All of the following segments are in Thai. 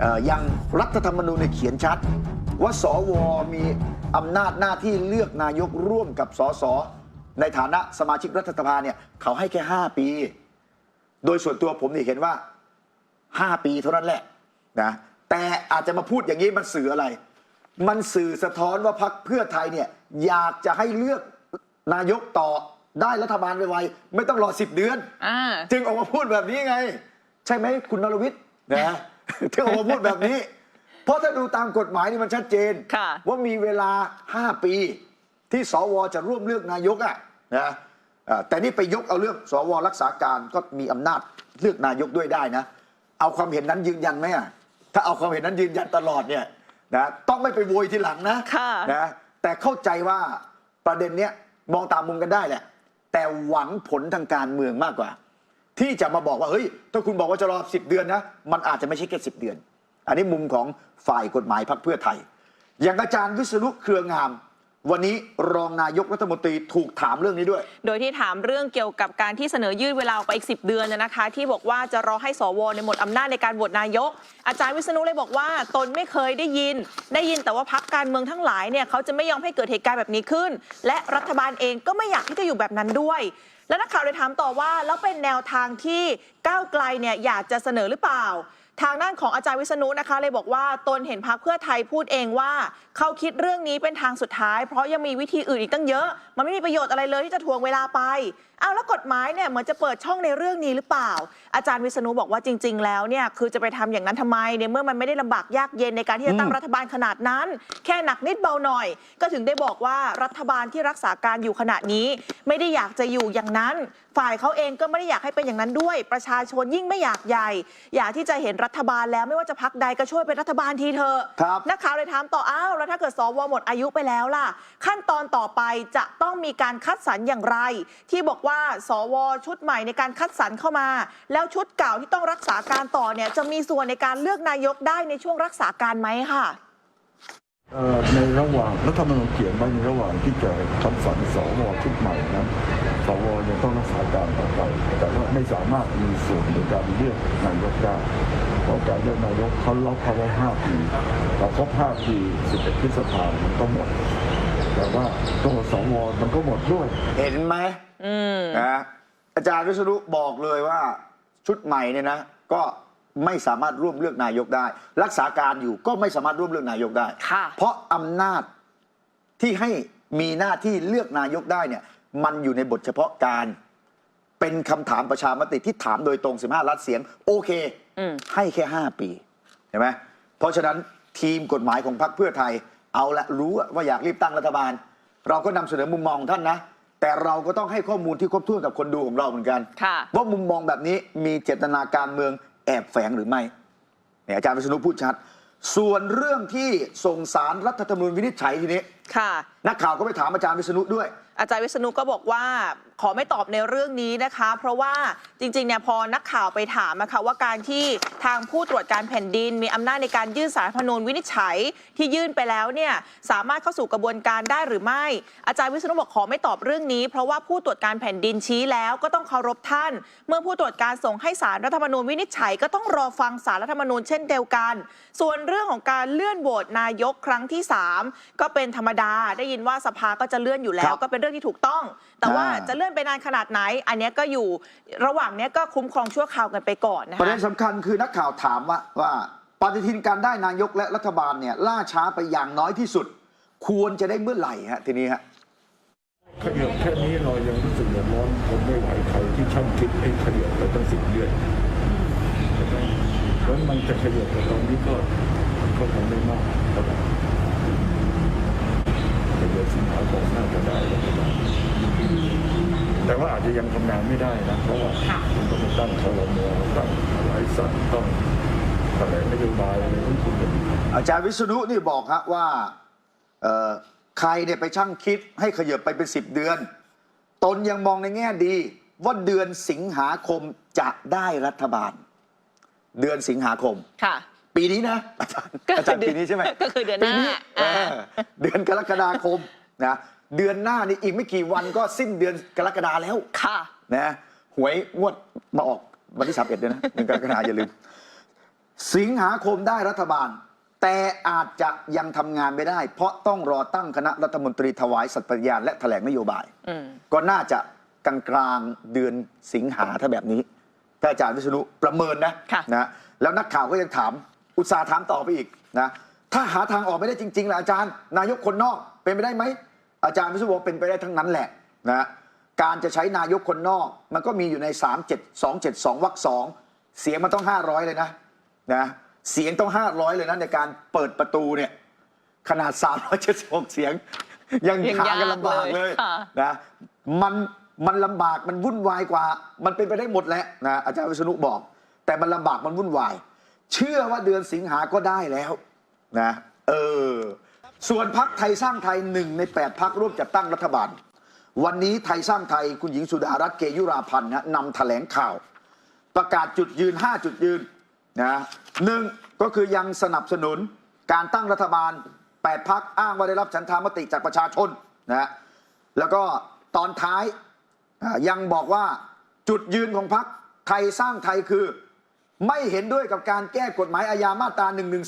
เอ่อยังรัฐธรรมนูญเนี่ยเขียนชัด ว่าสวมีอำนาจหน้าที่เลือกนายกร่วมกับสสในฐานะสมาชิกรัฐสภาเนี่ยเขาให้แค่ 5 ปี โดยส่วนตัวผมเนี่ยเห็นว่า 5 ปีเท่านั้นแหละนะแต่อาจจะมาพูดอย่างนี้มันสื่ออะไร มันสื่อสะท้อนว่าพรรคเพื่อไทยเนี่ยอยากจะให้เลือกนายกต่อได้รัฐบาลไวๆไม่ต้องรอ 10 เดือน อ่า จึงออกมาพูดแบบนี้ไง ใช่ไหมคุณนรวิทย์นะ ถึงออกมาพูดแบบนี้ เพราะถ้าดูตามกฎหมายนี่มันชัดเจน ค่ะ ว่ามีเวลา 5 ปี ที่สวจะร่วมเลือกนายกอะนะอ่าแต่นี่ไปยกเอาเรื่องสวรักษาการก็มีอำนาจเลือกนายกด้วยได้นะ เอาความเห็นนั้นยืนยันไหมอะถ้าเอาความเห็นนั้นยืนยันตลอดเนี่ยนะต้องไม่ไปโวยทีหลังนะค่ะ นะแต่เข้าใจว่าประเด็นเนี้ยมองตามมุมกันได้แหละแต่หวังผลทางการเมืองมากกว่า ที่จะมาบอกว่าเฮ้ยถ้าคุณบอกว่าจะรอสิบเดือนนะมันอาจจะไม่ใช่แค่สิบเดือน อันนี้มุมของฝ่ายกฎหมายพรรคเพื่อไทย อย่างอาจารย์วิษณุเครืองาม วันนี้รองนายกรัฐมนตรีถูกถามเรื่องนี้ด้วย โดยที่ถามเรื่องเกี่ยวกับการที่เสนอยืดเวลาออกไปอีก 10 เดือนนะคะ ที่บอกว่าจะรอให้สวในหมดอำนาจในการโหวตนายก อาจารย์วิษณุเลยบอกว่า ตนไม่เคยได้ยิน ได้ยินแต่ว่าพักการเมืองทั้งหลายเนี่ยเขาจะไม่ยอมให้เกิดเหตุการณ์แบบนี้ขึ้น และรัฐบาลเองก็ไม่อยากที่จะอยู่แบบนั้นด้วย แล้วนักข่าวเลยถามต่อว่า แล้วเป็นแนวทางที่ก้าวไกลเนี่ยอยากจะเสนอหรือเปล่า ทางด้านของอาจารย์วิษณุนะคะ เลยบอกว่าตนเห็นพักเพื่อไทยพูดเองว่า เขาคิดเรื่องนี้เป็นทางสุดท้าย เพราะยังมีวิธีอื่นอีกตั้งเยอะ มันไม่มีประโยชน์อะไรเลยที่จะทวงเวลาไปอ้าวแล้วกฎหมายเนี่ยเหมือนจะเปิดช่องในเรื่องนี้หรือเปล่า อาจารย์วิษณุบอกว่าจริง ๆ แล้วเนี่ยคือจะไปทำอย่างนั้นทำไมในเมื่อมันไม่ได้ลำบากยากเย็นในการที่จะตั้งอืมรัฐบาลขนาดนั้น แค่หนักนิดเบาหน่อย ก็ถึงได้บอกว่ารัฐบาลที่รักษาการอยู่ขณะนี้ ไม่ได้อยากจะอยู่อย่างนั้น ฝ่ายเขาเองก็ไม่ได้อยากให้เป็นอย่างนั้นด้วย ประชาชนยิ่งไม่อยากใหญ่ อยากที่จะเห็นรัฐบาลแล้วไม่ว่าจะพักใดก็ช่วยเป็นรัฐบาลทีเถอะครับนักข่าวเลยถามต่ออ้าวแล้วถ้าเกิดสวหมดอายุไปแล้วล่ะ ขั้นตอนต่อไปจะต้องมีการคัดสรรอย่างไร ที่บอกว่าสวชุดใหม่ในการคัดสรรเข้ามา แล้วชุดเก่าที่ต้องรักษาการต่อเนี่ยจะมีส่วนในการเลือกนายกได้ในช่วงรักษาการไหมค่ะเอ่อในระหว่างรัฐธรรมนูญเขียนไว้ในระหว่างที่จะคัดสรรสวชุดใหม่นั้นสวยังต้องรักษาการต่อไปแต่ว่าไม่สามารถมีส่วนในการเลือกนายกได้ เพราะการเลือกนายกเขาล็อกเขาไว้5ปีพอครบ5ปี11พฤษภาคมมันก็หมด แต่ว่าตัวสวมันก็หมดด้วย เห็นไหมอืมนะอาจารย์วิษณุบอกเลยว่า ชุดใหม่เนี่ยนะ ก็ไม่สามารถร่วมเลือกนายกได้ รักษาการอยู่ก็ไม่สามารถร่วมเลือกนายกได้ค่ะเพราะอำนาจที่ให้มีหน้าที่เลือกนายกได้เนี่ย มันอยู่ในบทเฉพาะการ เป็นคำถามประชามติที่ถามโดยตรง 15ล้านเสียง โอเคอืม ให้แค่ 5 ปีเห็นไหมเพราะฉะนั้นทีมกฎหมายของพรรคเพื่อไทย เอาละรู้ว่าอยากรีบตั้งรัฐบาล เราก็นำเสนอมุมมองของท่านนะ แต่เราก็ต้องให้ข้อมูลที่ครบถ้วนกับคนดูของเราเหมือนกันค่ะว่ามุมมองแบบนี้มีเจตนาการเมืองแอบแฝงหรือไม่เนี่ยอาจารย์วิษณุพูดชัด ส่วนเรื่องที่ส่งสารรัฐธรรมนูญวินิจฉัยทีนี้ ค่ะ นักข่าวก็ไปถามอาจารย์วิษณุด้วย อาจารย์วิษณุก็บอกว่าขอไม่ตอบในเรื่องนี้นะคะ เพราะว่าจริงๆเนี่ยพอนักข่าวไปถามนะคะว่าการที่ทางผู้ตรวจการแผ่นดิน มีอำนาจในการยื่นสารรัฐธรรมนูญวินิจฉัยที่ยื่นไปแล้วเนี่ยสามารถเข้าสู่กระบวนการได้หรือไม่ อาจารย์วิษณุบอกขอไม่ตอบเรื่องนี้ เพราะว่าผู้ตรวจการแผ่นดินชี้แล้วก็ต้องเคารพท่าน เมื่อผู้ตรวจการส่งให้สารรัฐธรรมนูญวินิจฉัย ก็ต้องรอฟังสารรัฐธรรมนูญเช่นเดียวกัน ส่วนเรื่องของการเลื่อนโหวตนายกครั้งที่สามก็เป็นธรรมดาได้ยินว่าสภาก็จะเลื่อนอยู่แล้คว รับก็เป็นเรื่องที่ถูกต้อง แต่ว่าอ่า จะเลื่อนไปนานขนาดไหน อันเนี้ยก็อยู่ระหว่างเนี้ยก็คุ้มครองชั่วคราวกันไปก่อนนะประคะเด็นสำคัญคือนักข่าวถามว่าว่าปฏิทินการได้นายกและรัฐบาลเนี่ยล่าช้าไปอย่างน้อยที่สุด ควรจะได้เมื่อไหร่ฮะทีนี้ฮะ ขยับแค่นี้เรายังรู้สึกเดือดร้อนผมไม่ไหวใครที่ช่างคิดไอ้ขยับไปตั้งสิบเดือนใช่ไหมเพราะมันจะขยับไปตอนนี้ก็ก็ทำไม่มากเท่าไหร่แต่เดื อนสิงหาคมน่าจะได้แล้วก็ได้แต่ว่าอาจจะยังทำงานไม่ได้นะเพราะว่าคุณต้องไปตั้งคอรมอตั้งหลายสั่งต้องแถลงนโยบายอะไรทั้งคุณเลยอาจารย์วิษณุนี่บอกฮะว่าเอ่อใครเนี่ยไปช่างคิดให้ขยับไปเป็นสิบเดือน ตนยังมองในแง่ดี ว่าเดือนสิงหาคมจะได้รัฐบาล เดือนสิงหาคม ค่ะ ปีนี้นะอาจารย์ก็คืออาจารย์ปีนี้ใช่ไหมก็คือเดือนหน้าปีอ่า เออเดือนกรกฎาคมนะเดือนหน้านี่อีกไม่กี่วันก็สิ้นเดือนกรกฎาแล้ว ค่ะ นะหวยงวดมาออกวันที่สามเอ็ดด้วยนะหนึ่งกรกฎาอย่าลืม สิงหาคมได้รัฐบาล แต่อาจจะยังทำงานไม่ได้ เพราะต้องรอตั้งคณะรัฐมนตรีถวายสัตย์ปฏิญาณและแถลงนโยบาย อืม ก็น่าจะกลางกลางๆเดือนสิงหาถ้าแบบนี้ ถ้าอาจารย์วิษณุประเมินนะค่ะ นะแล้วนักข่าวก็ยังถาม อุตสาห์ถามต่อไปอีกนะถ้าหาทางออกไม่ได้จริงๆล่ะอาจารย์ นายกคนนอกเป็นไปได้ไหมอาจารย์วิษณุบอกเป็นไปได้ทั้งนั้นแหละนะการจะใช้นายกคนนอก มันก็มีอยู่ใน 3 7 2 7 2วรรคสองเสียงมันต้อง 500 เลยนะนะเสียงต้อง 500 เลยนะในการเปิดประตูเนี่ยขนาด 376 เสียง ยังยังหากันยากลำบากเลยเลยค่ะ นะมันมันลำบากมันวุ่นวายกว่า มันเป็นไปได้หมดแหละนะอาจารย์วิษณุบอก แต่มันลำบากมันวุ่นวาย เชื่อว่าเดือนสิงหาก็ได้แล้วนะเออส่วนพักไทยสร้างไทยหนึ่งใน 8พักร่วมจัดตั้งรัฐบาล วันนี้ไทยสร้างไทยคุณหญิงสุดารัตน์เกยุราพันธ์นะนำแถลงข่าว ประกาศจุดยืน 5 จุดยืนนะหนึ่งก็คือยังสนับสนุนการตั้งรัฐบาล 8พักอ้างว่าได้รับฉันทามติจากประชาชนนะแล้วก็ตอนท้ายยังบอกว่าจุดยืนของพักไทยสร้างไทยคือ ไม่เห็นด้วยกับการแก้กฎหมายอาญามาตรา1นึ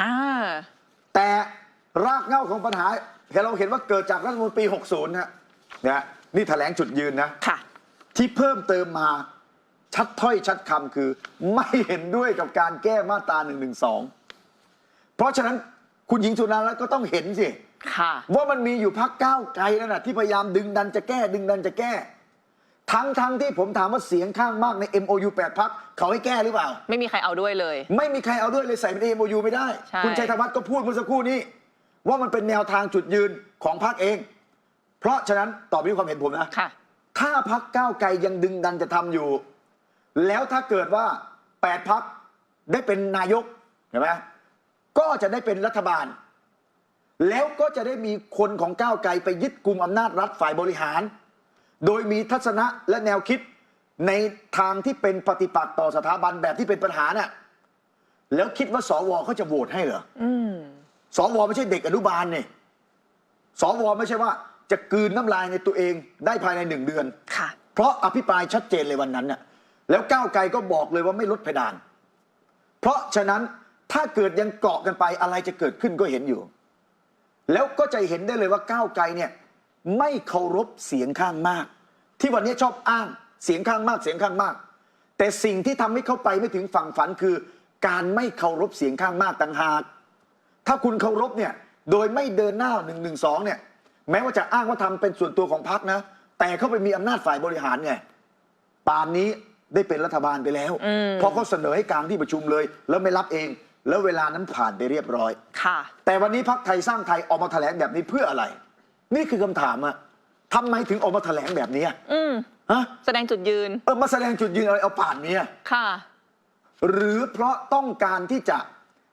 อ่า แต่รากเหง้าของปัญหาเราเห็นว่าเกิดจากรัฐธรรมนูญปี 60นะนะนี่แถลงจุดยืนนะ ค่ะ ที่เพิ่มเติมมาชัดถ้อยชัดคำคือ ไม่เห็นด้วยกับการแก้มาตรา1นึเพราะฉะนั้นคุณหญิงสุดารัตน์ก็ต้องเห็นสิ ค่ะ ว่ามันมีอยู่พักก้าวไกลนั่นนะที่พยายามดึงดันจะแก้ดึงดันจะแก้ ทั้งทั้งที่ผมถามว่าเสียงข้างมากใน MOU 8พักเขาให้แก้หรือเปล่า ไม่มีใครเอาด้วยเลย ไม่มีใครเอาด้วยเลยใส่เป็น MOU ไม่ได้ ใช่ คุณชัยธวัฒน์ก็พูดเมื่อสักครู่นี้ ว่ามันเป็นแนวทางจุดยืนของพรรคเอง เพราะฉะนั้นตอบด้วยความเห็นผมนะ ค่ะ ถ้าพักก้าวไกลยังดึงดันจะทำอยู่ แล้วถ้าเกิดว่าแปดพักได้เป็นนายกเห็นไหมก็จะได้เป็นรัฐบาล แล้วก็จะได้มีคนของก้าวไกลไปยึดกลุ่มอำนาจรัฐฝ่ายบริหาร โดยมีทัศนะและแนวคิดในทางที่เป็นปฏิปักษ์ต่อสถาบันแบบที่เป็นปัญหาเนี่ยแล้วคิดว่าสวเขาจะโหวตให้เหรออืมสวไม่ใช่เด็กอนุบาลเนี่ยสวไม่ใช่ว่า จะกลืนน้ำลายในตัวเองได้ภายในหนึ่งเดือน ค่ะ เพราะอภิปรายชัดเจนเลยวันนั้นน่ะแล้วก้าวไกลก็บอกเลยว่าไม่ลดเพดาน เพราะฉะนั้นถ้าเกิดยังเกาะกันไปอะไรจะเกิดขึ้นก็เห็นอยู่ แล้วก็จะเห็นได้เลยว่าก้าวไกลเนี่ย ไม่เคารพเสียงข้างมาก ที่วันนี้ชอบอ้างเสียงข้างมากเสียงข้างมาก แต่สิ่งที่ทำให้เขาไปไม่ถึงฝั่งฝันคือ การไม่เคารพเสียงข้างมากต่างหาก ถ้าคุณเคารพเนี่ยโดยไม่เดินหน้า1นึเนี่ยแม้ว่าจะอ้างว่าทำเป็นส่วนตัวของพรรคนะ แต่เขาไปมีอำนาจฝ่ายบริหารไงป่านนี้ได้เป็นรัฐบาลไปแล้วอืมเพราะเขาเสนอให้กลางที่ประชุมเลย แล้วไม่รับเอง แล้วเวลานั้นผ่านไปเรียบร้อย ค่ะ แต่วันนี้พักไทยสร้างไทยออกมาแถลงแบบนี้เพื่ออะไร นี่คือคำถามอะทำไมถึงออกมาแถลงแบบนี้อะอืมฮะแสดงจุดยืน เออมาแสดงจุดยืนอะไรเอาป่านนี้อะค่ะ หรือเพราะต้องการที่จะ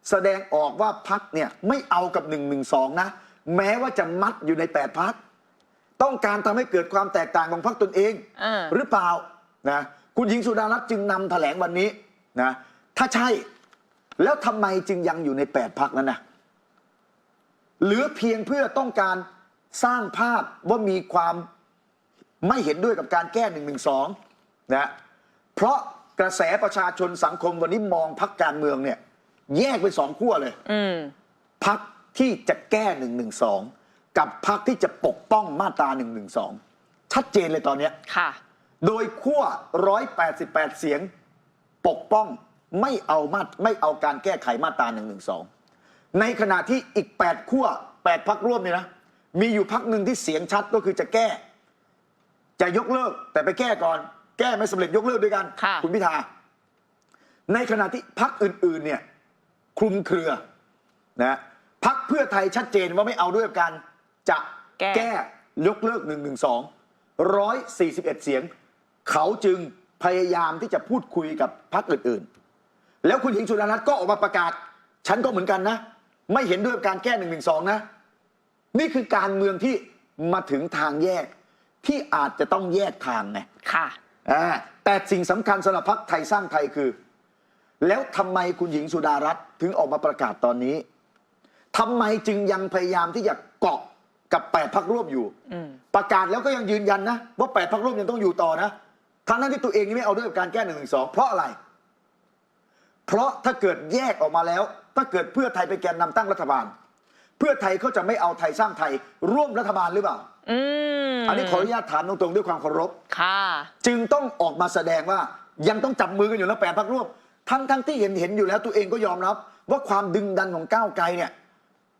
แสดงออกว่าพักเนี่ยไม่เอากับ1นึนะ แม้ว่าจะมัดอยู่ใน8พัก ต้องการทำให้เกิดความแตกต่างของพรรคตนเอง เออ หรือเปล่านะคุณหญิงสุดารัตน์จึงนำแถลงวันนี้นะถ้าใช่แล้วทำไมจึงยังอยู่ใน 8พักนั้นนะหรือเพียงเพื่อต้องการ สร้างภาพว่ามีความไม่เห็นด้วยกับการแก้1นึนะเพราะกระแสประชาชนสังคมวันนี้มองพักการเมืองเนี่ย แยกเป็นสองขั้วเลยอืมพักที่จะแก้1นึกับพักที่จะปกป้องมาตรา1นึชัดเจนเลยตอนเนี้ยค่ะ โดยขั้ว188เสียง ปกป้องไม่เอามาตไม่เอาการแก้ไขมาตรา1นึในขณะที่อีก8ขั้ว8พักร่วมเนี่ยนะ มีอยู่พักหนึ่งที่เสียงชัดก็คือจะแก้ จะยกเลิกแต่ไปแก้ก่อน แก้ไม่สำเร็จยกเลิกด้วยกันค่ะ ณพิธา ในขณะที่พักอื่นๆเนี่ยคลุมเครือนะพักเพื่อไทยชัดเจนว่าไม่เอาด้วยกัน จะแก้แก้ยกเลิก1นึร้อยสี่สิบเอ็ดเสียง เขาจึงพยายามที่จะพูดคุยกับพรรคอื่นๆ แล้วคุณหญิงสุดารัตน์ก็ออกมาประกาศ ฉันก็เหมือนกันนะ ไม่เห็นด้วยกับการแก้หนึ่งหนึ่งสองนะ นี่คือการเมืองที่มาถึงทางแยกที่อาจจะต้องแยกทางไงค่ะ อ่าแต่สิ่งสำคัญสำหรับพรรคไทยสร้างไทยคือ แล้วทำไมคุณหญิงสุดารัตน์ถึงออกมาประกาศตอนนี้ทำไมจึงยังพยายามที่จะเกาะกับแปดพักร่วมอยู่ อืม ประกาศแล้วก็ยังยืนยันนะว่าแปดพักร่วมยังต้องอยู่ต่อนะทั้งนั้นที่ตัวเองนี่ไม่เอาด้วยกับการแก้หนึ่งหนึ่งสองเพราะอะไร เพราะถ้าเกิดแยกออกมาแล้ว ถ้าเกิดเพื่อไทยไปนแกนนำตั้งรัฐบาล เพื่อไทยเขาจะไม่เอาไทยสร้างไทยร่วมรัฐบาลหรือเปล่า อืมอันนี้ขออนุญาตถามตรงๆด้วยความเคารพ ค่ะ จึงต้องออกมาแสดงว่ายังต้องจับมือกันอยู่แล้วแปดพักร่วมทั้งทั้งที่เห็นเห็นอยู่แล้วตัวเองก็ยอมรับ ว่าความดึงดันของก้าวไกลเนี่ย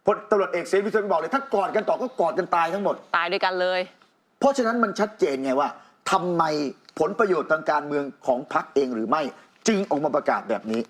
พลตำรวจเอกเสรีพิสุทธิ์บอกเลย ถ้ากอดกันต่อก็กอดกันตายทั้งหมด ตายด้วยกันเลย เพราะฉะนั้นมันชัดเจนไงว่าทำไมผลประโยชน์ทางการเมืองของพรรคเองหรือไม่ จึงออกมาประกาศแบบนี้